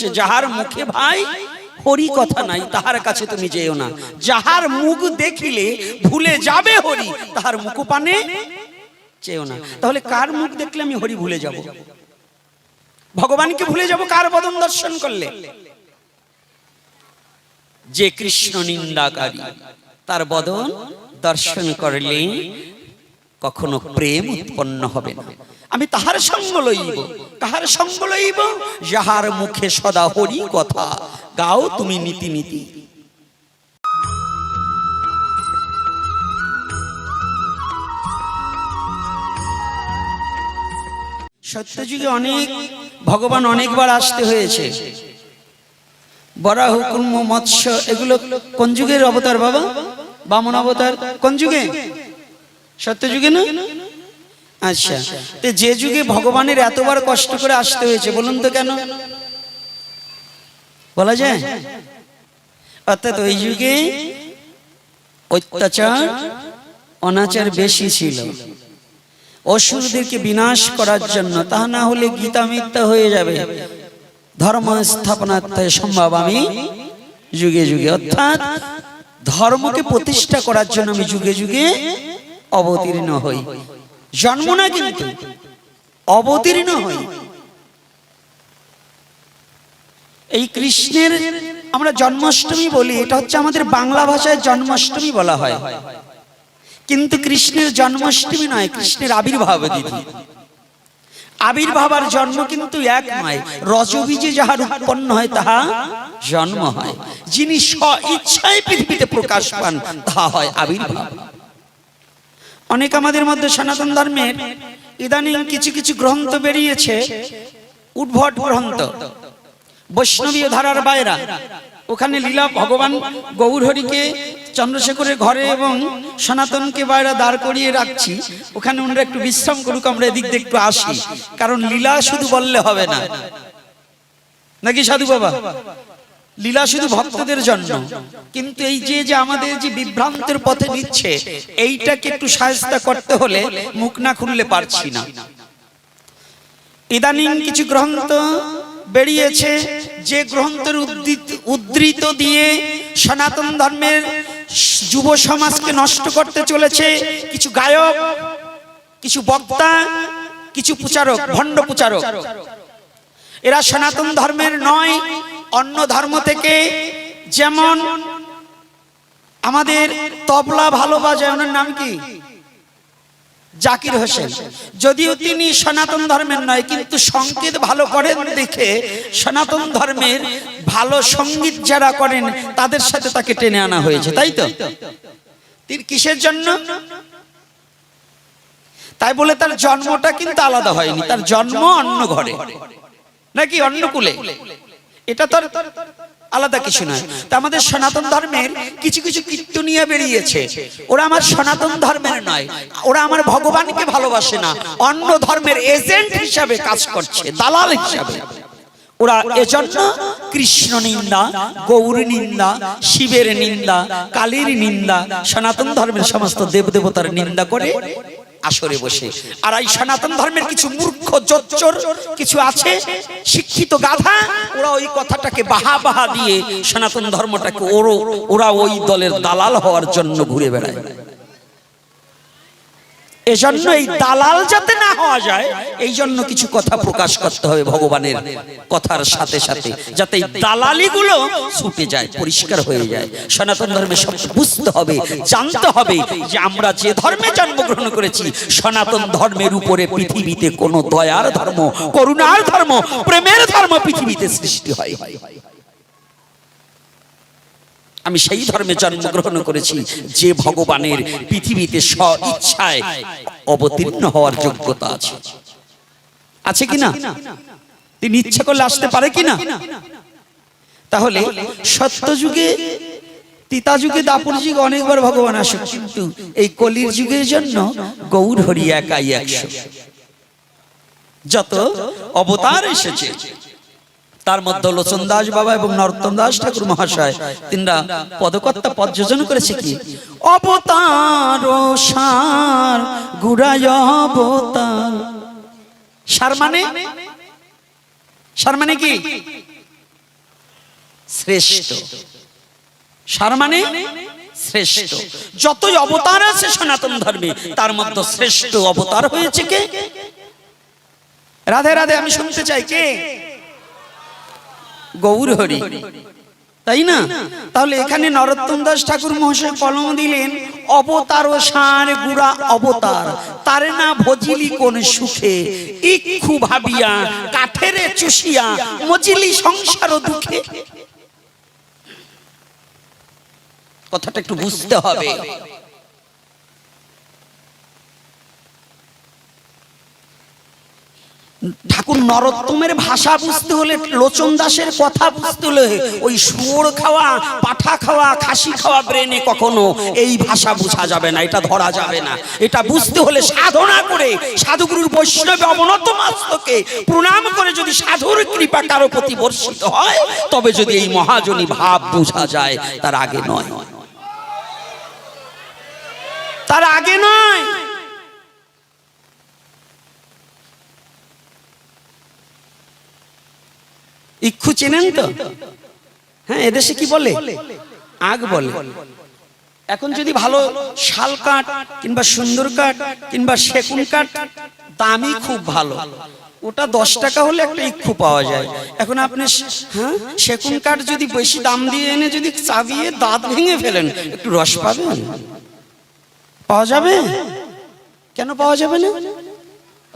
বলছে, যাহার মুখে ভাই, হরি কথা নাই, তাহার কাছে তুমি যেও না। যাহার মুখ দেখিলে ভুলে যাবে হরি, তাহার মুখ পানে চেও না। তাহলে কার মুখ দেখলে আমি হরি ভুলে যাব? ভগবানকে ভুলে যাব কার বদন দর্শন করলে? যে কৃষ্ণ নিন্দাকারী, তার বদন দর্শন করলে কখনো প্রেম উৎপন্ন হবে। না আমি তাহার সঙ্গ লইব, তাহার সঙ্গ লইব, যাহার মুখে সদা হরি কথা। গাও তুমি নীতি নীতি সত্যযুগে অনেক ভগবান অনেকবার আসতে হয়েছে। বরাহ, কুর্ম, মৎস্য, এগুলো কোন যুগের অবতার বাবা? বামন অবতার কোন যুগে? সত্যযুগে না? আচ্ছা। তো যে যুগে ভগবানের এতবার কষ্ট করে আসতে হয়েছে বলুন তো কেন? বলা যায়? অর্থাৎ ওই যুগে অত্যাচার অনাচার বেশি ছিল। অসুরদেরকে বিনাশ করার জন্য তা না হলে গীতা মিথ্যা হয়ে যাবে। ধর্ম স্থাপনার্থে সম্ভব আমি যুগে যুগে। অর্থাৎ ধর্মকে প্রতিষ্ঠা করার জন্য আমি যুগে যুগে অবতীর্ণ হই। জন্ম না কিন্তু, অবতীর্ণ হই। এই কৃষ্ণের আমরা জন্মাষ্টমী বলি, এটা হচ্ছে আমাদের বাংলা ভাষায় জন্মাষ্টমী বলা হয়। কিন্তু কৃষ্ণের জন্মাষ্টমী নয়, কৃষ্ণের আবির্ভাব দিদি আবির্ভাব আর জন্ম কিন্তু এক নয়, রজবীজে যাহার উৎপন্ন হয়, তাহা জন্ম হয়। যিনি স্ব ইচ্ছায় পৃথিবীতে প্রকাশ পান, তাহা হয় আবির্ভাব। অনেক আমাদের মধ্যে সনাতন ধর্মের ইদানিং কিছু কিছু গ্রন্থ বেরিয়েছে, উদ্ভট গ্রন্থ। বৈষ্ণবীয় ধারার বাইরা। ওখানে লীলা ভগবান গৌরহরিকে চন্দ্রশেখরের ঘরে এবং সনাতনকে বাইরে দাঁড় করিয়ে রাখছি। ওখানে ওনারা একটু বিশ্রাম করুক, আমরা এদিক দিয়ে একটু আসি। কারণ লীলা শুধু বললে হবে না। নাকি সাধু বাবা? লীলা শুধু ভক্তদের জন্য কিন্তু এই যে যে আমাদের যে বিভ্রান্তের পথে নিচ্ছে এইটাকে একটু সাহায্য করতে হলে মুখ না খুললে পারছি না। ইদানিং কিছু গ্রন্থ বেরিয়েছে যে গ্রন্থের উদ্ধৃত- উদ্ধৃত দিয়ে সনাতন ধর্মের যুব সমাজকে নষ্ট করতে চলেছে কিছু গায়ক কিছু বক্তা কিছু প্রচারক ভণ্ড প্রচারক। এরা সনাতন ধর্মের নয় অন্য ধর্ম থেকে যেমন আমাদের তবলা ভালো বাজায় ওনার নাম কি? জাকির হোসেন। যদিও তিনি সনাতন ধর্মের নয়, কিন্তু সংকেত ভালো করেন দেখে সনাতন ধর্মের ভালো সংগীত যারা করেন, তাদের সাথে তাকে টেনে আনা হয়েছে, তাই তো? তিনি কিসের জন্য? তাই বলে তার জন্মটা কিন্তু আলাদা হয়নি, তার জন্ম অন্য ঘরে, নাকি অন্য কুলে? এটা তো আলাদা কিছু নয়। তা আমাদের সনাতন ধর্মের কিছু কিছু কীর্তনিয়া বেরিয়েছে। ওরা আমার সনাতন ধর্মের নয়। ওরা আমার ভগবানকে ভালোবাসে না। অন্য ধর্মের এজেন্ট হিসাবে কাজ করছে, দালাল হিসাবে। ওরা এজন্য কৃষ্ণ নিন্দা, গৌর নিন্দা, শিবের নিন্দা, কালীর নিন্দা, সনাতন ধর্মের সমস্ত দেবদেবতার নিন্দা করে আসরে বসে। আর এই সনাতন ধর্মের কিছু মূর্খ জোচ্চর কিছু আছে শিক্ষিত গাধা ওরা ওই কথাটাকে বাহা বাহা দিয়ে সনাতন ধর্মটাকে ওরো ওরা ওই দলের দালাল হওয়ার জন্য ঘুরে বেড়ায়। এজন্য এই দালাল যাতে না হওয়া যায় এই জন্য কিছু কথা প্রকাশ করতে হবে ভগবানের কথার সাথে সাথে যাতে এই দালালিগুলো ছুটে যায় পরিষ্কার হয়ে যায়। সনাতন ধর্মে সব বুঝতে হবে জানতে হবে যে আমরা যে ধর্মে জন্মগ্রহণ করেছি সনাতন ধর্মের উপরে পৃথিবীতে কোনো দয়ার ধর্ম করুণার ধর্ম প্রেমের ধর্ম পৃথিবীতে সৃষ্টি হয়। আমি সেই ধর্মে জন্মগ্রহণ করেছি যে ভগবানের পৃথিবীতে স্ব ইচ্ছায় অবতীর্ণ হওয়ার যোগ্যতা আছে। আছে কি না? তিনি ইচ্ছা করলে আসতে পারে কি না? তাহলে সত্য যুগে তিতা যুগে দাপুর যুগে অনেকবার ভগবান আসে কিন্তু এই কলির যুগের জন্য গৌর হরি একাই একশো। যত অবতার এসেছে তার মধ্যে লোচন দাস বাবা এবং নরোত্তম দাস ঠাকুর মহাশয়। তিনরা পদকর্তা পদ যোজন করেছে কি? অবতার সার, গুড়ায় অবতার। সার মানে? সার মানে কি? শ্রেষ্ঠ। সার মানে? শ্রেষ্ঠ। যতই অবতার আছে সনাতন ধর্মে, তার মধ্যে শ্রেষ্ঠ অবতার হয়েছে কে? রাধে রাধে, আমি শুনতে চাই কে? গৌর হরি তাই না? তাহলে এখানে নরোত্তম দাস ঠাকুর মহাশয় কলম দিলেন, অবতার ও সার গুড়া অবতার, তারে না ভজিলি কোন সুখে? ইক্ষু ভাবিয়া, কাঠেরে চুষিয়া, মজিলি সংসার দুঃখে? কথাটা একটু বুঝতে হবে। নরোত্তমের ভাষা বুঝতে হলে লোচন দাসের কথা বুঝতে হলে ওই শুয়োর খাওয়া, পাঠা খাওয়া, খাসি খাওয়া ব্রেনে কখনো এই ভাষা বোঝা যাবে না, এটা ধরা যাবে না। এটা বুঝতে হলে সাধনা করে সাধুগুরুর বৈষ্ণবে অবনত মাস্তকে প্রণাম করে যদি সাধুর কৃপা কারও প্রতি বর্ষিত হয়, তবে যদি এই মহাজনী ভাব বোঝা যায়, তার আগে নয়। তার আগে নয়। ইক্ষু চেনেন তো হ্যাঁ এদেশে কি বলে? আগ বলে। এখন যদি ভালো শাল কাঠ কিংবা সুন্দর কাঠ কিংবা সেগুন কাঠ, দামই খুব ভালো। ওটা দশ টাকা হলে একটা ইক্ষু পাওয়া যায়। এখন আপনি হ্যাঁ সেগুন কাঠ যদি বেশি দাম দিয়ে এনে যদি চাবিয়ে দাঁত ভেঙে ফেলেন, একটু রস পাবেন? পাওয়া যাবে? কেন পাওয়া যাবে না?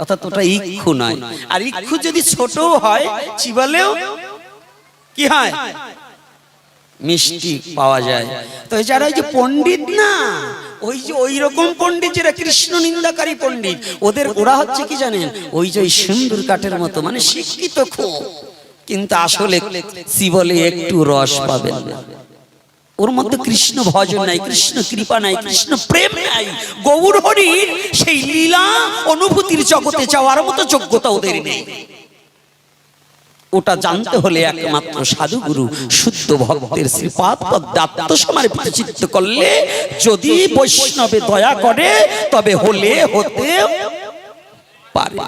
অর্থাৎ ওটা ইক্ষু নয়। আর ইক্ষু যদি ছোট হয় চিবালেও কি হয়? মিষ্টি পাওয়া যায়। তো যারা ওই যে পণ্ডিত না ওই যে ওই রকম পণ্ডিত যারা কৃষ্ণ নিন্দাকারী পণ্ডিত ওদের ওরা হচ্ছে কি জানেন? ওই যে ওই সুন্দর কাঠের মতো মানে শিক্ষিত খুব। কিন্তু আসলে চিবলে একটু রস পাবেন। ওর মধ্যে কৃষ্ণ ভজন নাই কৃষ্ণ কৃপা নাই কৃষ্ণ প্রেম নাই। গৌর হরির সেই লীলা অনুভূতির জগতে যাওয়ার মতো যোগ্যতা ওদের নেই। ওটা জানতে হলে একমাত্র সাধুগুরু শুদ্ধ ভক্তের শ্রীপাদ পদ্মে আত্মসমর্পিত চিত্ত করলে যদি বৈষ্ণবে দয়া করে তবে হলে হতে পারে।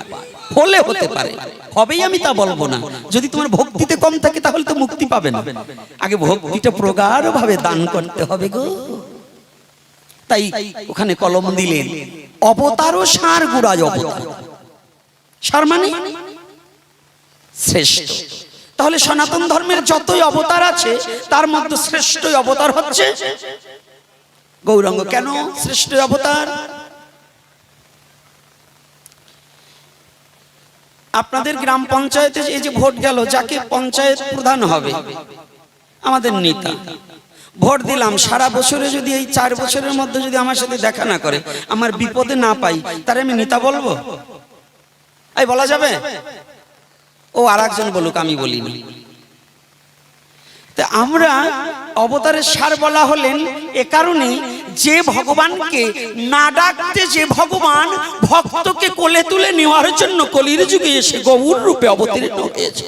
হলে হতে পারে। হবেই আমি তা বলব না। যদি তোমার ভক্তিতে কম থাকে, তাহলে তো মুক্তি পাবে না। আগে ভক্তিটা প্রগাঢ় ভাবে দান করতে হবে গো। তাই ওখানে কলম দিলেন অবতার ও সার গুড়ায় অবতার। সার মানে? শ্রেষ্ঠ। তাহলে সনাতন ধর্মের যতই অবতার আছে, তার মধ্যে শ্রেষ্ঠ অবতার হচ্ছে? গৌরাঙ্গ, কেন শ্রেষ্ঠ অবতার? আপনাদের গ্রাম পঞ্চায়েতে এই যে ভোট গেল, যাকে পঞ্চায়েত প্রধান হবে? আমাদের নেতা। ভোট দিলাম, সারা বছরে যদি এই চার বছরের মধ্যে যদি আমার সাথে দেখা না করে, আমার বিপদে না পাই, তার আমি নেতা বলব? এই বলা যাবে? ও আর একজন বলুক, আমি বলিনি। তা আমরা অবতারের সার বলা হলেন এ কারণে যে ভগবানকে না ডাকতে যে ভগবান ভক্তকে কোলে তুলে নেওয়ার জন্য কলির যুগে এসে গৌর রূপে অবতীর্ণ হয়েছে।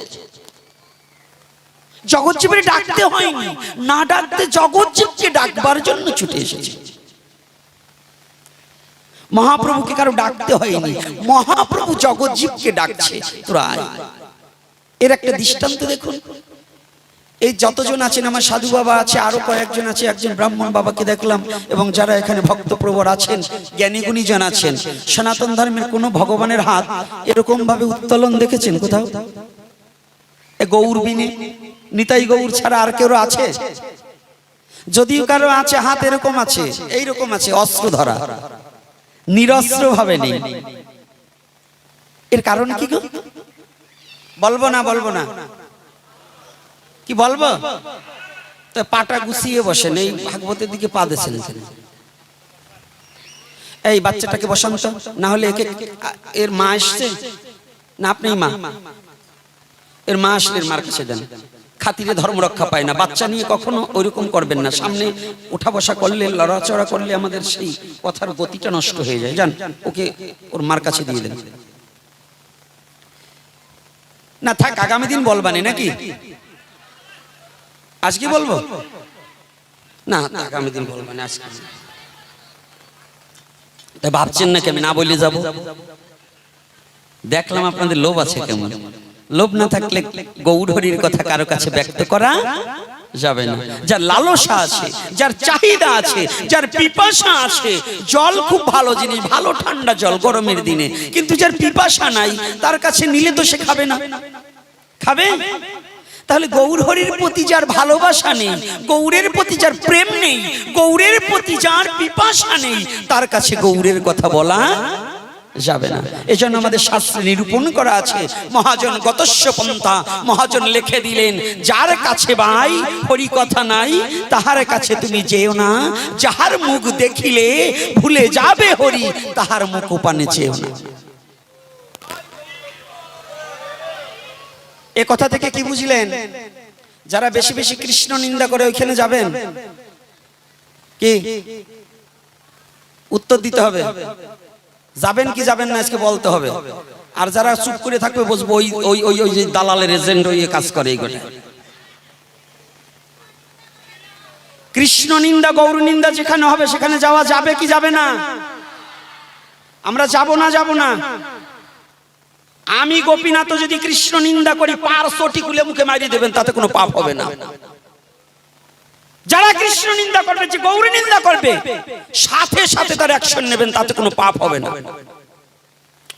জগৎজীবের ডাকতে হয়নি, না ডাকতে জগৎজীবকে ডাকবার জন্য ছুটে এসেছে। মহাপ্রভুকে কারও ডাকতে হয়নি, মহাপ্রভু জগৎজীবকে ডাকছে এর একটা দৃষ্টান্ত দেখুন। এই যতজন আছেন, আমার সাধু বাবা আছে, আরও কয়েকজন আছে, একজন ব্রাহ্মণ বাবাকে দেখলাম, এবং যারা এখানে ভক্তপ্রবর আছেন, জ্ঞানী গুণীজন আছেন, সনাতন ধর্মের কোন ভগবানের হাত এরকম ভাবে উত্তোলন দেখেছেন কোথাও? গৌর নিতাই গৌর ছাড়া আর কেউ আছে? যদিও কারও আছে, হাত এরকম আছে, এইরকম আছে অস্ত্র ধরা নিরস্ত্র ভাবে নেই। এর কারণ কি বলব না বলব না। কি বলব? তো পাটা গুছিয়ে বসেন, এই ভাগবতের দিকে পা দিয়েছেন। এই বাচ্চাটাকে বসান্ত না হলে একে এর মা এসছে? না, আপনি মা। এর মা আসলে মার কাছে দেন। খাতিরে ধর্ম রক্ষা পায় না। বাচ্চা নিয়ে কখনো ওইরকম করবেন না। সামনে উঠা বসা করলে, লড়াচড়া করলে আমাদের সেই কথার গতিটা নষ্ট হয়ে যায়। জান ওকে ওর মার কাছে দিয়ে দেন। না, থাক, আগামী দিন বলবানি নাকি? আজকে বলব? না আগামী দিন আজকে না। তাই ভাবছেন নাকি আমি না বলে যাব? দেখলাম আপনাদের লোভ আছে কেমন। লোভ না থাকলে গৌরহরির কথা কারও কাছে ব্যক্ত করা যাবে না। যার লালসা আছে যার চাহিদা আছে যার পিপাসা আছে জল খুব ভালো জিনিস ভালো ঠান্ডা জল গরমের দিনে। কিন্তু যার পিপাসা নাই তার কাছে নিলে তো সে খাবে না। খাবে? তাহলে গৌর হরির প্রতি যার ভালোবাসা নেই, গৌরের প্রতি যার প্রেম নেই, গৌরের প্রতি যার পিপাসা নেই, তার কাছে গৌরের কথা বলা যাবে না। এজন্য আমাদের শাস্ত্রে নিরূপণ করা আছে, মহাজন গতস্য পন্থা, মহাজন লিখে দিলেন, যার কাছে ভাই হরি কথা নাই, তাহার কাছে তুমি যেও না, যাহার মুখ দেখিলে ভুলে যাবে হরি, তাহার মুখ পানে চেও না। এ কথা থেকে কি বুঝলেন? যারা বেশি বেশি কৃষ্ণ নিন্দা করে ওইখানে যাবেন? কি? উত্তর দিতে হবে। যাবেন কি যাবেন না আজকে বলতে হবে। আর যারা চুপ করে থাকবে বসবো, ওই ওই ওই ওই যে দালালের এজেন্ট ওই কাজ করে এইগুলো। কৃষ্ণ নিন্দা, গৌর নিন্দা যেখানে হবে সেখানে যাওয়া যাবে কি যাবে না? আমরা যাব না যাব না। আমি গোপীনাথ যদি কৃষ্ণ নিন্দা করি পার সটি খুলে মুখে মারিয়ে দেবেন, তাতে কোনো পাপ হবে না। যারা কৃষ্ণ নিন্দা করবে, যে গৌরী নিন্দা করবে, সাথে সাথে তার অ্যাকশন নেবেন, তাতে কোনো পাপ হবে না।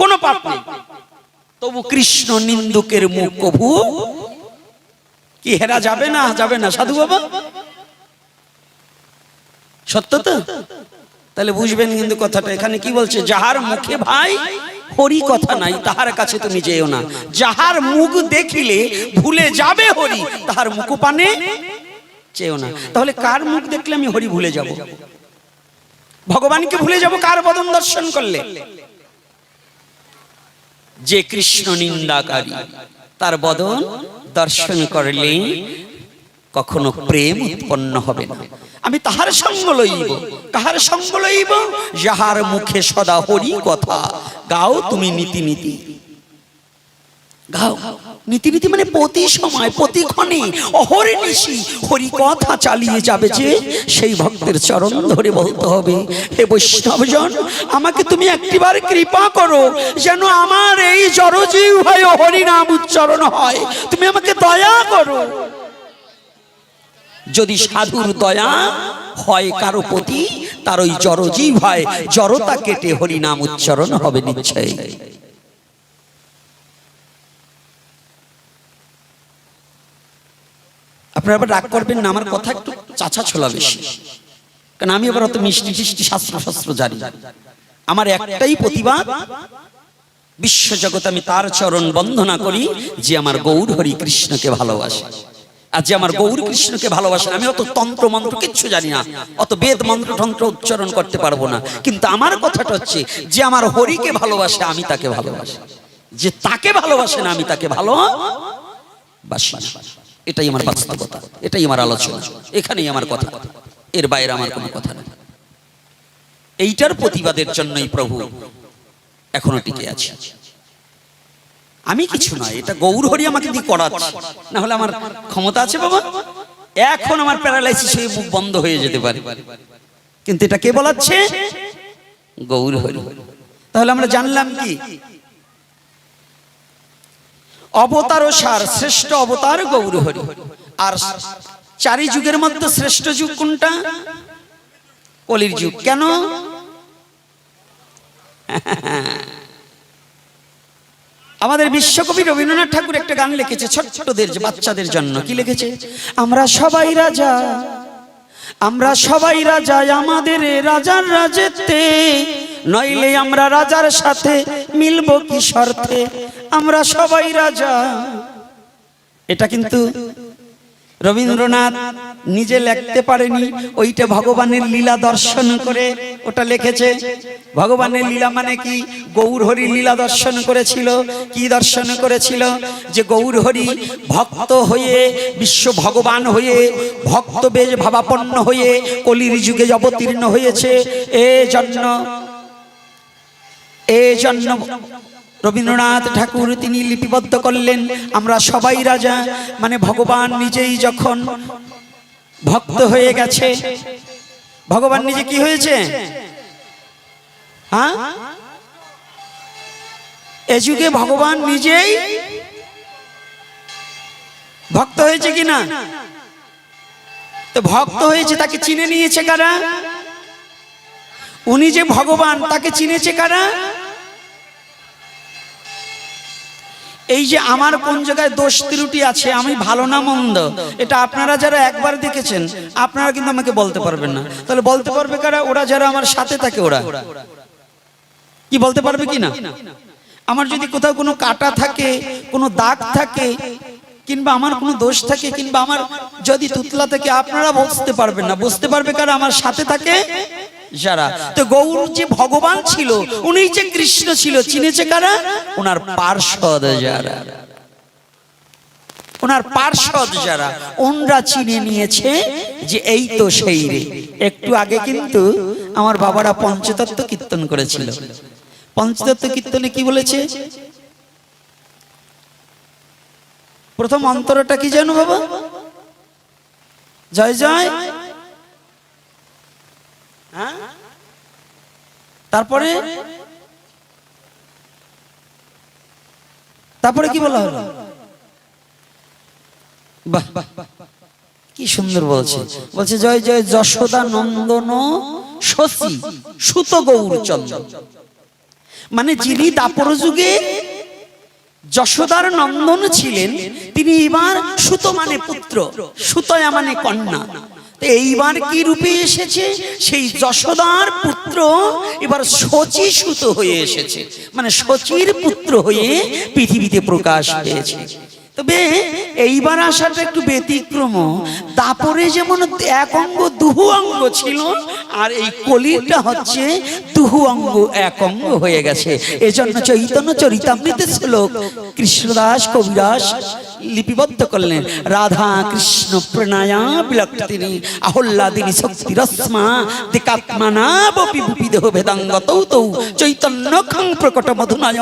কোনো পাপ নেই। তবু কৃষ্ণ নিন্দুকের মুখ কভু, কি হেরা যাবে না যাবে না, সাধু বাবা? সত্য তো? তাহলে বুঝবেন কিন্তু কথাটা। এখানে কি বলছে, যাহার মুখে ভাই হরি কথা নাই, তাহার কাছে তুমি যেও না। যাহার মুখ দেখিলে ভুলে যাবে হরি, তাহার মুখ পানে চেও না। তাহলে কার মুখ দেখলে আমি হরি ভুলে যাব? ভগবানকে ভুলে যাব? কার বদন দর্শন করলে? যে কৃষ্ণ নিন্দাকারী, তার বদন দর্শন করলে কখনো প্রেম উৎপন্ন হবে না। আমি তাহার সঙ্গ লইব, কাহার সঙ্গ লইব? যাহার মুখে সদা হরি কথা গাও তুমি নীতি নীতি গাও। নীতি নীতি মানে প্রতি সময়, প্রতি ক্ষণে। অহরে নিশি, হরি কথা চালিয়ে যাবে যে সেই ভক্তের চরণ ধরে বলতে হবে, হে বৈষ্ণবজন, আমাকে তুমি একটিবার কৃপা করো যেন আমার এই জরজীব হয় হরি নাম উচ্চারণ হয়। তুমি আমাকে দয়া করো। যদি সাধুর দয়া হয় কারও প্রতি তার ওই জরজীব হয় জড়তা কেটে হরি নাম উচ্চারণ হবে নিশ্চয় আপনারা আবার রাগ করবেন না আমার কথা একটু চাচা ছোলা বেশি। কারণ আমি আবার অত মিষ্টি টিষ্টি শাস্ত্র শাস্ত্র জানি আমার একটাই প্রতিবাদ বিশ্ব জগৎ আমি তার চরণ বন্দনা করি যে আমার গৌর হরি কৃষ্ণকে ভালোবাসে। আর যে আমার গৌর কৃষ্ণকে ভালোবাসে আমি অত তন্ত্র মন্ত্র কিচ্ছু জানি না, অত বেদ মন্ত্র তন্ত্র উচ্চারণ করতে পারব না। কিন্তু আমার কথাটা হচ্ছে, যে আমার হরিকে ভালোবাসে, আমি তাকে ভালোবাসি। যে তাকে ভালোবাসে না, আমি তাকে ভালো। এটাই আমার বাস্তবতা, এটাই আমার আলোচনা, এখানেই আমার কথা। এর বাইরে আমার কোনো কথা নেই। এইটার প্রতিবাদের জন্যই প্রভু এখনও টিকে আছে। আমি কিছু নয়, এটা গৌর হরি আমাকে দিয়ে করাচ্ছে। না হলে আমার ক্ষমতা আছে বাবা। এখন আমার প্যারালাইসিস হয়ে মুখ বন্ধ হয়ে যেতে পারে। কিন্তু এটা কে বলাচ্ছে? গৌর হরি। তাহলে আমরা জানলাম কি? অবতার ও সার, শ্রেষ্ঠ অবতার গৌর হরি। আর চারি যুগের মধ্যে শ্রেষ্ঠ যুগ কোনটা? কলির যুগ। কেন? আমাদের বিশ্বকবি রবীন্দ্রনাথ ঠাকুর একটা গান লিখেছে ছোট্টদের বাচ্চাদের জন্য। কি লিখেছে? আমরা সবাই রাজা, আমরা সবাই রাজা, আমাদের রাজার রাজেতে নইলে আমরা রাজার সাথে মিলব কি শর্তে আমরা সবাই রাজা। এটা কিন্তু রবীন্দ্রনাথ নিজে লিখতে পারেনি, ওইটা ভগবানের লীলা দর্শন করে ওটা লিখেছে। ভগবানের লীলা মানে কি? গৌর হরি লীলা দর্শন করেছিল। কি দর্শন করেছিল? যে গৌর হরি ভক্ত হয়ে, বিশ্ব ভগবান হয়ে, ভক্ত বেশ ভাবাপন্ন হয়ে, কলির যুগে অবতীর্ণ হয়েছে। এ জন্য এ জন্য রবীন্দ্রনাথ ঠাকুর তিনি লিপিবদ্ধ করলেন, আমরা সবাই রাজা। মানে ভগবান নিজেই যখন ভক্ত হয়ে গেছে, ভগবান নিজে কি হয়েছে? হ্যাঁ? এ যুগে ভগবান নিজেই ভক্ত হয়েছে কিনা? তো ভক্ত হয়েছে তাকে চিনে নিয়েছে কারা? উনি যে ভগবান, তাকে চিনেছে কারা? এই যে আমার কোন জায়গায় দোষ ত্রুটি আছে, আমি ভালো না মন্দ, এটা আপনারা যারা একবার দেখেছেন, আপনারা কিন্তু আমাকে বলতে পারবেন না। তাহলে বলতে পারবে কারা? ওরা যারা আমার সাথে থাকে, ওরা। কি বলতে পারবে কি না? আমার যদি কোথাও কোনো কাটা থাকে, কোনো দাগ থাকে, কিংবা আমার কোনো দোষ থাকে, কিংবা আমার যদি তুতলা থাকে, আপনারা বুঝতে পারবেন না। বুঝতে পারবে কারা? আমার সাথে থাকে যারা। তো গৌর যে ভগবান ছিল, উনি যে কৃষ্ণ ছিল চিনেছে কারা? ওনার পার্শ্বদ যারা। ওনার পার্শ্বদ যারা। ওনরা চিনে নিয়েছে যে এই তো সেই রে। একটু আগে কিন্তু আমার বাবারা পঞ্চতত্ত্ব কীর্তন করেছিল। পঞ্চতত্ত্ব কীর্তনে কি বলেছে? প্রথম অন্তরটা কি জানো বাবা? জয় জয়। হ্যাঁ? তারপরে? তারপরে কি বলা হলো? কি সুন্দর বলছে। বলছে, জয় জয় যশোদা নন্দন শশী সুত গৌর চন্দ্র। মানে যিনি দাপর যুগে যশোদার নন্দন ছিলেন, তিনি এবার সুত মানে পুত্র, সুতয়া মানে কন্যা। এইবার কি রূপে এসেছে? সেই যশোদার পুত্র এবার শচী সুত হয়ে এসেছে। মানে শচীর পুত্র হয়ে পৃথিবীতে প্রকাশ পেয়েছে। তবে এইবার আসাটা একটু ব্যতিক্রম। তারপরে যেমন এক অঙ্গ, দুহু অঙ্গ ছিল, আর এই কলিটা হচ্ছে দুহু অঙ্গ এক অঙ্গ হয়ে গেছে। এজন্য চৈতন্য চরিতামৃতের শ্লোক কৃষ্ণদাস কবিদাস লিপিবদ্ধ করলেন। রাধা কৃষ্ণ প্রণয়া বিলক্তিনি আহল্লাদিনী শক্তি রশ্মা দিকাত্মানা বপি বিদেহ ভেদাঙ্গত তৌ। চৈতন্য খং প্রকট মধুনায়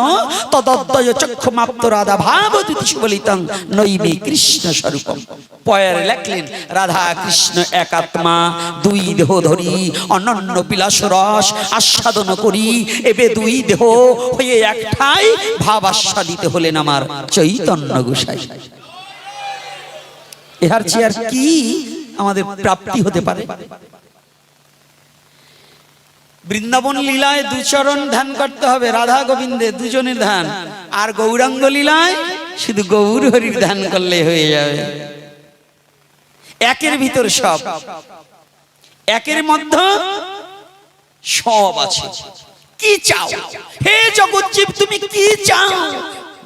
তদদ্বয় চক্ষু মাপ্ত রাধা ভাবদুতি সুবলিতং নৈবে কৃষ্ণ স্বরূপম। পয়ের লেখলেন, রাধা কৃষ্ণ একাত্মা, দুই দেহ ধরি, অনন্য বিলাস রস আস্বাদন করি, এবে দুই দেহ হয়ে একটাই ভাব আস্বাদিত হলেন আমার চৈতন্য গোসাই। এহার চেয়ে আর কি আমাদের প্রাপ্তি হতে পারে? বৃন্দাবন লীলায় দুচরণ ধ্যান করতে হবে, রাধা গোবিন্দে দুজনের ধ্যান। আর গৌরাঙ্গ লীলায় শুধু গৌর হরির ধ্যান করলে হয়ে যাবে। একের ভিতর সব। একের মধ্যে সব আছে। কি চাও? হে জগৎজীব তুমি কি চাও?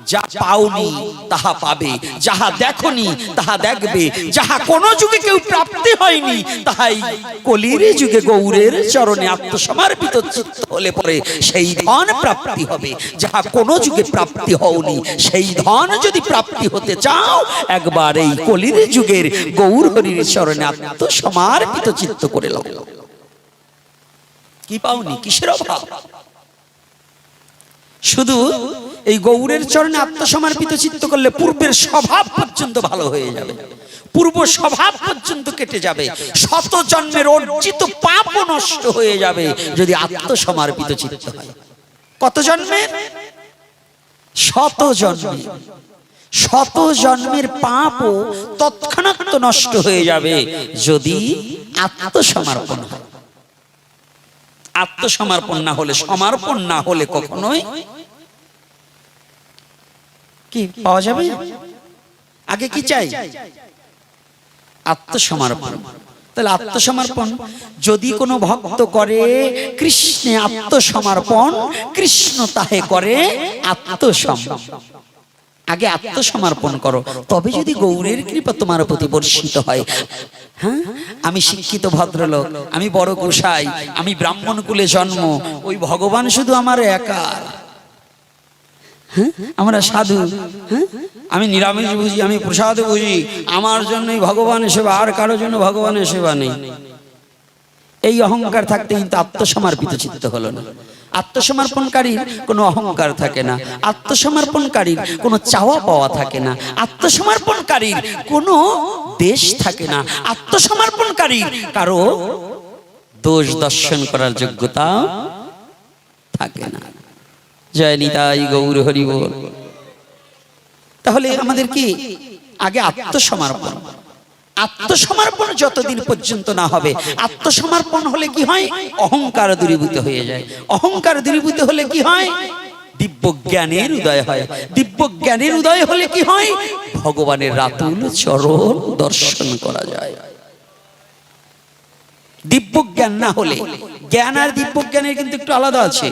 যা পাওনি, তাহা পাবে। যাহা দেখনি, তাহা দেখবে। যাহা কোনো যুগে কেউ প্রাপ্তি হয়নি, তাহাই কলির যুগে গৌরের চরণে আত্মসমর্পিত চিত্ত হলে পরে সেই ধন প্রাপ্তি হবে। যাহা কোন যুগে প্রাপ্তি হওনি, সেই ধন যদি প্রাপ্তি হতে চাও, একবার এই কলির যুগের গৌর হরির চরণে আত্মসমর্পিত চিত্ত করে লাও। কি পাওনি? কিসের অভাব? শুধু এই গৌরের চরণে আত্মসমর্পিত চিত্ত করলে পূর্বের স্বভাব পর্যন্ত ভালো হয়ে যাবে। পূর্ব স্বভাব পর্যন্ত কেটে যাবে। শত জন্মের অর্জিত পাপও নষ্ট হয়ে যাবে যদি আত্মসমর্পিত চিত্ত হয়। কত জন্মের শত জন্মে। শত জন্মের পাপও তৎক্ষণাৎ নষ্ট হয়ে যাবে যদি আত্মসমর্পণ হয়। আত্মসমর্পণ না হলে, সমর্পণ না হলে কখনোই কি পাওয়া যাবে? আগে কি চাই? আত্মসমর্পণ। তাহলে আত্মসমর্পণ, যদি কোনো ভক্ত করে, কৃষ্ণে আত্মসমর্পণ, কৃষ্ণ তাহে করে আত্মসমর্পণ আগে আত্মসমর্পণ করো। তবে যদি গৌরের কৃপা তোমার প্রতি বর্ষিত হয়। হ্যাঁ? আমি শিক্ষিত ভদ্রলোক, আমি বড় গোসাই, আমি ব্রাহ্মণ কুলে জন্ম, ওই ভগবান শুধু আমার একা। হ্যাঁ? আমরা সাধু। হ্যাঁ? আমি নিরামিষ বুঝি, আমি প্রসাদ বুঝি। আমার জন্যই ভগবানের সেবা, আর কারোর জন্য ভগবানের সেবা নেই। এই অহংকার থাকতে কিন্তু আত্মসমর্পিত চিত্ত হলো না। আত্মসমর্পণকারীর কোনো অহংকার থাকে না। আত্মসমর্পণকারীর কোনো চাওয়া পাওয়া থাকে না। আত্মসমর্পণকারীর কোনো দেশ থাকে না। আত্মসমর্পণকারীর কারও দোষ দর্শন করার যোগ্যতা থাকে না। জয় নিতাই গৌর হরি বল। তাহলে আমাদের কি আগে আত্মসমর্পণ? আত্মসমর্পণ যতদিন পর্যন্ত না হবে, আত্মসমর্পণ হলে কি হয়? অহংকার দূরীভূত হয়ে যায়। অহংকার দূরীভূত হলে কি হয়? দিব্য জ্ঞানের উদয় হয়। দিব্য জ্ঞানের উদয় হলে কি হয়? ভগবানের রাতুল চরণ দর্শন করা যায়। দিব্য জ্ঞান না হলে, জ্ঞান আর দিব্য জ্ঞানের কিন্তু একটু আলাদা আছে।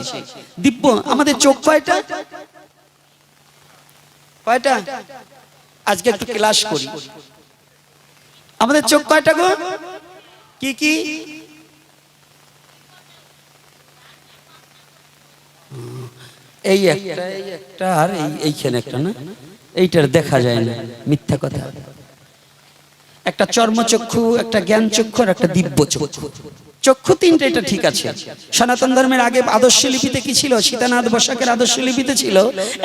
দিব্য, আমাদের চোখ কয়টা? কয়টা? আজকে একটু ক্লাস করি। আমাদের চোখ কয়টা গো? কি কি? এই একটা আর এইখানে একটা না? এইটার দেখা যায় না, মিথ্যা কথা। একটা চর্মচক্ষু, একটা জ্ঞান চক্ষু আর একটা দিব্য চক্ষু চক্ষু তিনটে, এটা ঠিক আছে। সনাতন ধর্মের আগে আদর্শ লিপিতে কি ছিল? সীতানাথ বসাকের আদর্শ লিপিতে ছিল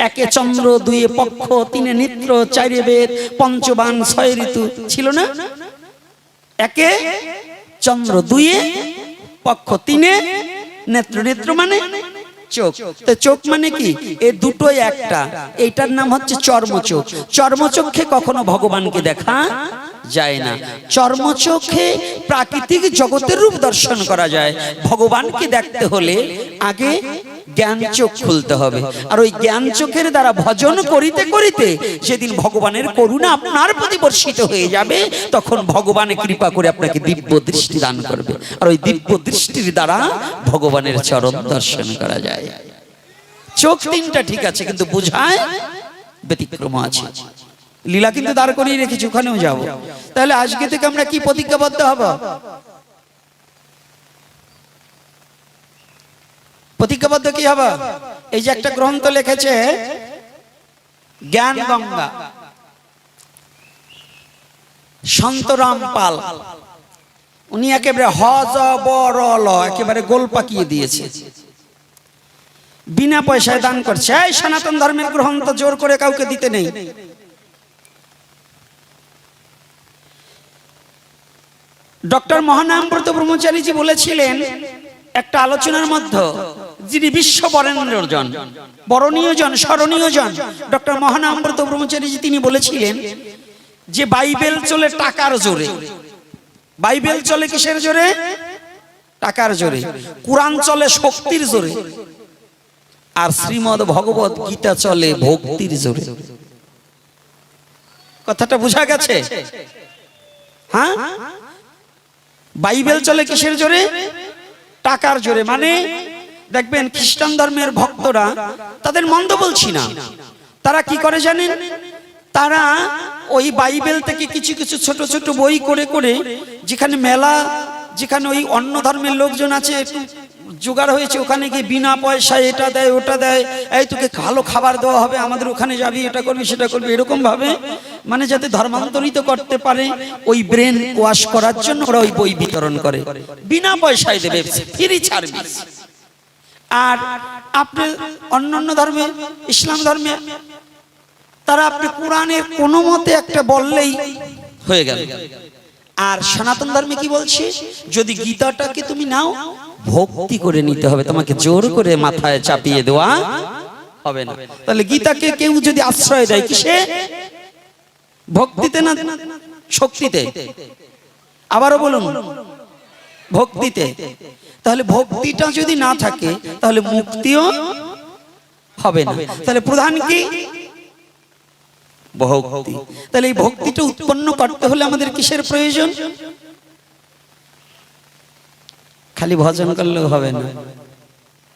একে চন্দ্র, দুয়ে পক্ষ, তিনে নেত্র চারে বেদ, পঞ্চবান, ছয় ঋতু। ছিল না? একে চন্দ্র দুয়ে, পক্ষ তিনে, নেত্র নেত্র মানে চোখ। তো চোখ মানে কি? এ দুটোই একটা। এইটার নাম হচ্ছে চর্মচোখ। চর্মচক্ষে কখনো ভগবানকে দেখা যায় না। চর্মচোখে প্রাকৃতিক জগতের রূপ দর্শন করা যায়। ভগবানকে দেখতে হলে আগে জ্ঞান চোখ খুলতে হবে। আর ওই জ্ঞান চোখের দ্বারা ভজন করিতে করিতে যেদিন ভগবানের করুণা আপনার প্রতি বর্ষিত হয়ে যাবে তখন ভগবান কৃপা করে আপনাকে দিব্য দৃষ্টি দান করবে। আর ওই দিব্য দৃষ্টির দ্বারা ভগবানের চরণ দর্শন করা যায়। চোখ তিনটা ঠিক আছে কিন্তু বুঝায় ব্যতিক্রম আছে। লীলা কিন্তু দাঁড় করিয়ে রেখেছি, ওখানেও যাব। তাহলে আজকে থেকে আমরা কি প্রতিজ্ঞাবদ্ধ হব? প্রতিজ্ঞাবদ্ধ কি হবে? এই যে একটা গ্রন্থ লিখেছে জ্ঞান গঙ্গা সন্তরাম পাল। উনি একেবারে হজ বরল একেবারে গোল পাকিয়ে দিয়েছে। বিনা পয়সায় দান করছে। এই সনাতন ধর্মের গ্রন্থ জোর করে কাউকে দিতে নেই। ডক্টর মহানামব্রত ব্রহ্মচারীজি বলেছিলেন, একটা আলোচনার মধ্যে যিনি বিশ্ব বরেণ্য জন বরণীয় জন স্মরণীয় জন ডক্টর মহানামব্রত ব্রহ্মচারীজি তিনি বলেছিলেন যে বাইবেল চলে টাকার জোরে। বাইবেল চলে কিসের জোরে? টাকার জোরে। কোরআন চলে শক্তির জোরে। আর শ্রীমদ ভগবত গীতা চলে ভক্তির জোরে। কথাটা বোঝা গেছে? হ্যাঁ? বাইবেল চলে কিসের জোরে? টাকার জোরে। মানে দেখবেন খ্রিস্টান ধর্মের ভক্তরা তাদের মন্দ বলছি না। তারা কি করে জানেন? তারা ওই বাইবেল থেকে কিছু কিছু ছোট ছোট বই করে করে যেখানে মেলা যেখানে ওই অন্য ধর্মের লোকজন আছে একটু জোগাড় হয়েছে, ওখানে গিয়ে বিনা পয়সায় এটা দেয়, ওটা দেয়। এই তোকে ভালো খাবার দেওয়া হবে, আমাদের ওখানে যাবি, এটা করবি, সেটা করবি। এরকম ভাবে মানে যাতে ধর্মান্তরিত করতে পারে, ওই ব্রেন ওয়াশ করার জন্য ওরা ওই বই বিতরণ করে। বিনা পয়সায় দেবে, ফ্রি সার্ভিস আর আপনি অন্য অন্য ধর্মে, ইসলাম ধর্মে, তারা আপনি কোরআনের কোনো মতে একটা বললেই হয়ে গেল। আর সনাতন ধর্মে কি বলছে? যদি গীতাটাকে তুমি নাও ভক্তি করে নিতে হবে, তোমাকে জোর করে মাথায় চাপিয়ে দেওয়া হবে না। তাহলে গীতাকে কেউ যদি আশ্রয় দেয় কিসে? ভক্তিতে না শক্তিতে? আবারও বলুন, ভক্তিতে। তাহলে ভক্তিটা যদি না থাকে, তাহলে মুক্তিও হবে না। তাহলে প্রধান কি? ভক্তি। তাহলে এই ভক্তিটা উৎপন্ন করতে হলে আমাদের কিসের প্রয়োজন? খালি ভজন করলেও হবে না।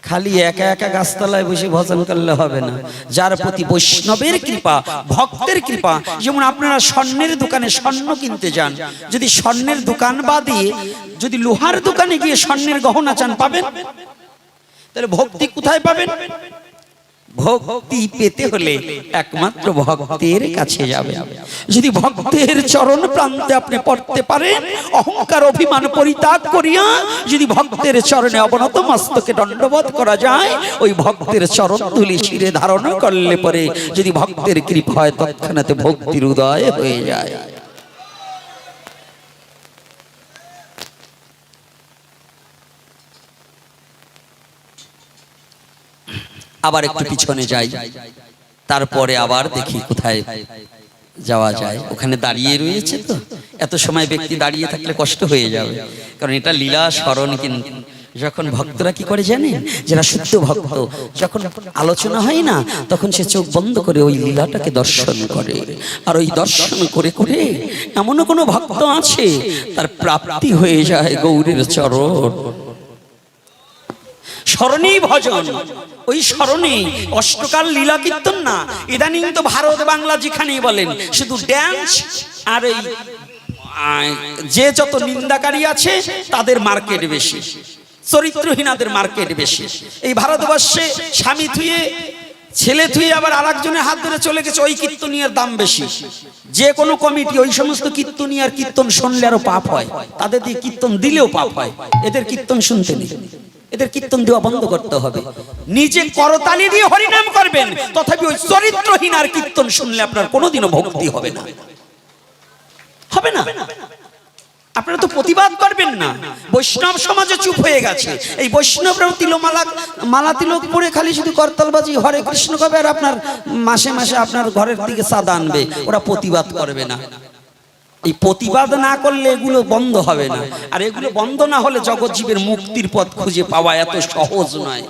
খালি একা একা গাছতলায় বসে ভজন করলে হবে না। যার প্রতি বৈষ্ণবের কৃপা, ভক্তের কৃপা, যেমন আপনারা স্বর্ণের দোকানে স্বর্ণ কিনতে যান, যদি স্বর্ণের দোকান বাদে, যদি লোহার দোকানে গিয়ে স্বর্ণের গহনা চান, পাবেন? তাহলে ভক্তি কোথায় পাবেন? ভক্তি পেতে হলে একমাত্র ভক্তের কাছে যাবে। যদি ভক্তের চরণ প্রান্তে আপনি পড়তে পারেন, অহংকার অভিমান পরিত্যাগ করিয়া যদি ভক্তের চরণে অবনত মস্তকে দণ্ডবোধ করা যায়, ওই ভক্তের চরণ ধুলি শিরে ধারণ করলে পরে যদি ভক্তের কৃপা হয় তৎক্ষণাৎ ভক্তির উদয় হয়ে যায়। আবার একটু পিছনে যাই। তারপরে আবার দেখি কোথায় যাওয়া যায়। ওখানে দাঁড়িয়ে রয়েছে তো। এত সময় ব্যক্তি দাঁড়িয়ে থাকলে কষ্ট হয়ে যাবে। কারণ এটা লীলা স্মরণ কিন্তু। যখন ভক্তরা কি করে জানেন? যারা শুদ্ধ ভক্ত, যখন আলোচনা হয় না, তখন সে চোখ বন্ধ করে ওই লীলাটাকে দর্শন করে। আর ওই দর্শন করে করে এমনও কোনো ভক্ত আছে, তার প্রাপ্তি হয়ে যায় গৌরীর চরণ। স্মরণেই ভজন। ওই স্মরণে অষ্টকাল লীলা কীর্তন না, ইদানিং তো ভারত বাংলা যেখানেই বলেন, শুধু ড্যান্স আর এই যে যত নিন্দাকারী আছে, তাদের মার্কেট বেশি। চরিত্রহীনাদের মার্কেট বেশি। এই ভারতবর্ষে স্বামী থুয়ে, ছেলে থুয়ে আবার আর আরেকজনের হাত ধরে চলে গেছে, ওই কীর্তনিয়ার দাম বেশি। যে কোনো কমিটি ওই সমস্ত কীর্তনিয়ার কীর্তন শুনলে আরও পাপ হয়। তাদের দিয়ে কীর্তন দিলেও পাপ হয়। এদের কীর্তন শুনতে নেই। এদের কীর্তন দেওয়া বন্ধ করতে হবে। নিজে করতালি দিয়ে হরিনাম করবেন, তথাপি ওই চরিত্রহীন আর কীর্তন শুনলে আপনার কোনোদিনও ভক্তি হবে না। হবে না? আপনারা তো প্রতিবাদ করবেন না। বৈষ্ণব সমাজে চুপ হয়ে গেছে। এই বৈষ্ণবরাও তিলমালা মালা তিলক পরে খালি শুধু করতালবাজি, হরে কৃষ্ণ কবে আর আপনার মাসে মাসে আপনার ঘরের দিকে সাদা আনবে, ওরা প্রতিবাদ করবে না। এই প্রতিবাদ না করলে এগুলো বন্ধ হবে না। আর এগুলো বন্ধ না হলে জগৎজীবের মুক্তির পথ খুঁজে পাওয়া এত সহজ নয়।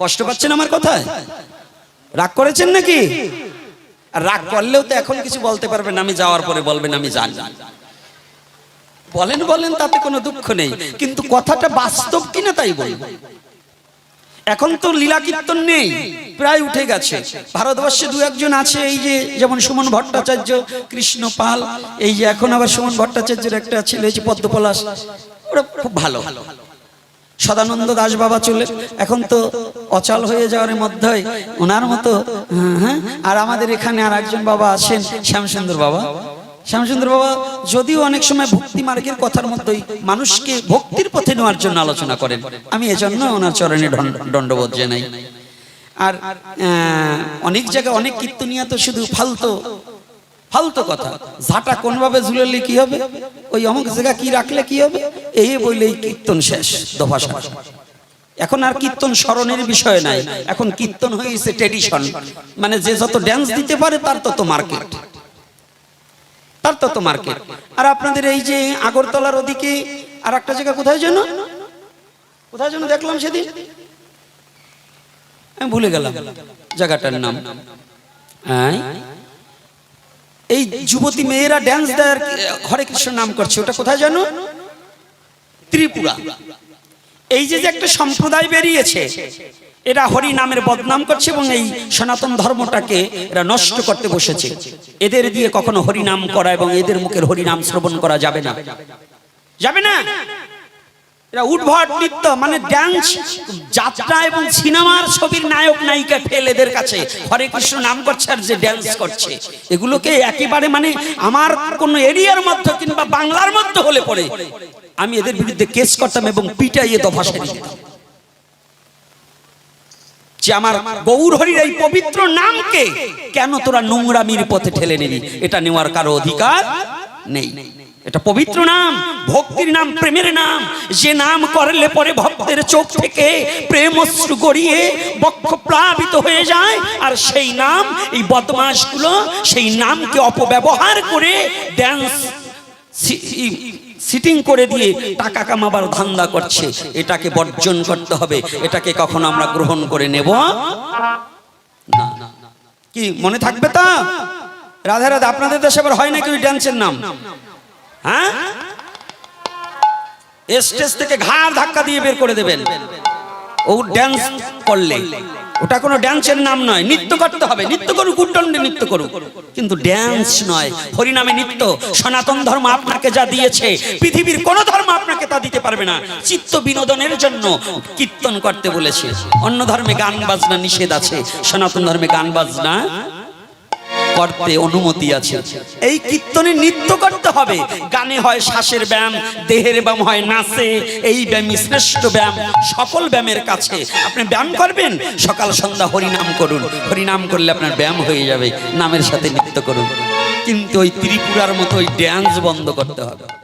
কষ্ট পাচ্ছেন আমার কথায়? রাগ করেছেন নাকি? রাগ করলেও তো এখন কিছু বলতে পারবেন, আমি যাওয়ার পরে বলবেন, আমি জানি। বলেন বলেন, তাতে কোনো দুঃখ নেই। কিন্তু কথাটা বাস্তব কিনা তাই বলব এখন তো লীলা কীর্তন নেই প্রায় উঠে গেছে। ভারতবর্ষে দু একজন আছে এই যে যেমন সুমন ভট্টাচার্য কৃষ্ণ পাল এই যে এখন আবার সুমন ভট্টাচার্যের একটা ছেলে হয়েছে পদ্মপলাশ ওরা খুব ভালো। সদানন্দ দাস বাবা চলে এখন তো অচল হয়ে যাওয়ার মধ্যে ওনার মতো হ্যাঁ, হ্যাঁ আর আমাদের এখানে আর একজন বাবা আছেন শ্যামসুন্দর বাবা। শ্যামসুন্দর বাবা, যদিও অনেক সময় ভক্তি মার্গের কথার মধ্যেই মানুষকে ভক্তির পথে নেওয়ার জন্য আলোচনা করেন, আমি এজন্য ওনার চরণে দণ্ড- দণ্ডবোধ জানাই। আর অনেক জায়গায় অনেক কীর্তনিয়া তো শুধু ফালতো, ফালতু কথা। ঝাঁটা কোনভাবে ঝুলালে কি হবে? ওই অমুক জায়গা কি রাখলে কি হবে? এই বললেই কীর্তন শেষ, দফা শেষ। এখন আর কীর্তন স্মরণের বিষয় নাই, এখন কীর্তন হয়েছে ট্রেডিশন মানে যে যত ড্যান্স দিতে পারে, তার তত মার্কেট তার তত মার্কেট আর আপনাদের এই যে আগরতলার ওদিকে আর একটা জায়গা কোথায় যেন? কোথায় যেন দেখলাম সেদিন? আমি ভুলে গেলাম জায়গাটার নাম। হ্যাঁ? এই যুবতী মেয়েরা ড্যান্স দেয় হরে কৃষ্ণ নাম করছে, ওটা কোথায় জানো ত্রিপুরা। এই যে একটা সম্প্রদায় বেরিয়েছে এরা হরি নামের বদনাম করছে এবং এই সনাতন ধর্মটাকে এরা নষ্ট করতে বসেছে। এদের দিয়ে কখনো হরি নাম করা এবং এদের মুখের হরি নাম শ্রবণ করা যাবে না। যাবে না? এরা উদ্ভট নৃত্য মানে ড্যান্স যাত্রা এবং সিনেমার ছবির নায়ক, নায়িকা ফেল এদের কাছে। হরে কৃষ্ণ নাম করছে আর যে ড্যান্স করছে। এগুলোকে একেবারে মানে আমার কোনো এরিয়ার মধ্যে কিংবা বাংলার মধ্যে হলে পড়ে আমি এদের বিরুদ্ধে কেস করতাম এবং পিটাইয়ে দফা সেরে দিতাম যে আমার গৌর হরির এই পবিত্র নামকে কেন তোরা নোংরামির পথে ঠেলে নিবি এটা নেওয়ার কারও অধিকার নেই। এটা পবিত্র নাম, ভক্তির নাম, প্রেমের নাম। যে নাম করলে পরে ভক্তের চোখ থেকে প্রেম অশ্রু গড়িয়ে বক্ষ প্লাবিত হয়ে যায়, আর সেই নাম, এই বদমাশগুলো সেই নামকে অপব্যবহার করে ড্যান্স সিটিং করে দিয়ে টাকা কামাবার ধান্দা করছে। এটাকে বর্জন করতে হবে। এটাকে কখনো আমরা গ্রহণ করে নেব? কি, মনে থাকবে তা? রাধা রাধা, আপনাদের দেশে আবার হয় নাকি ওই ড্যান্সের নাম? হ্যাঁ? স্টেজ থেকে ঘাড় ধাক্কা দিয়ে বের করে দেবেন। ও ড্যান্স করলে। ওটা কোনো ড্যান্সের নাম নয়, নৃত্য করতে হবে, নৃত্য করুক উদ্দণ্ডে নৃত্য করুক। কিন্তু ড্যান্স নয়, হরিনামে নৃত্য, সনাতন ধর্ম আপনাকে যা দিয়েছে, পৃথিবীর কোন ধর্ম আপনাকে তা দিতে পারবে না। চিত্ত বিনোদনের জন্য কীর্তন করতে বলেছে। অন্য ধর্মে গান বাজনা নিষেধ আছে, সনাতন ধর্মে গান বাজনা করতে অনুমতি আছে। এই কীর্তনে নৃত্য করতে হবে। গানে হয় শ্বাসের ব্যায়াম, দেহের ব্যায়াম হয় নাচে, এই ব্যায়াম শ্রেষ্ঠ ব্যায়াম। সকল ব্যায়ামের কাছে আপনি ব্যায়াম করবেন। সকাল, সন্ধ্যা হরিনাম করুন। হরিনাম করলে আপনার ব্যায়াম হয়ে যাবে। নামের সাথে নৃত্য করুন। কিন্তু ওই ত্রিপুরার মতো ওই ড্যান্স বন্ধ করতে হবে।